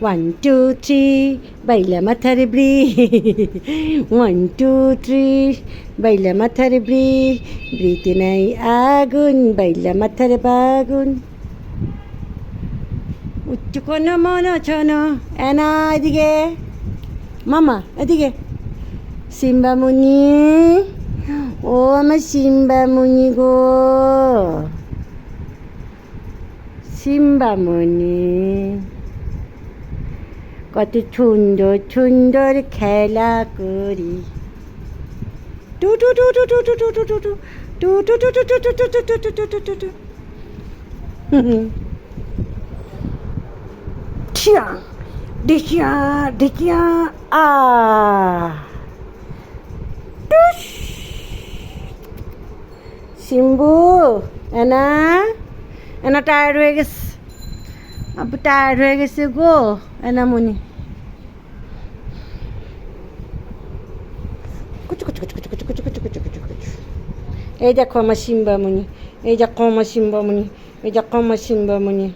One two three বাইলা মাথার bridge one two three বাইলা মাথার ব্রিজ ব্রিতে নাই আগুন বাইলা মাথার বাগুন উচ্চ কোনো মন ছন এনা এদিকে মামা এদিকে সিম্বামুনি ও আমার সিম্বামুনি গো সিম্বামুনি কত সুন্দর সুন্দর খেলা করি টু টু টু টু টু টু টু টু টু টু টু টু টু টু আ সিম্বু এনা এনা টায়ার্ড হয়ে গেছে আব্বু টায়ার্ড হয়ে গেছে গো এনামনি। কুচু কুচু কুচু কুচু কুচু কুচু কুচু কুচু কুচু। কুচু এই দেখো আমার সিম্বামণি এই দেখো আমার সিম্বামণি এই দেখো আমার সিম্বামণি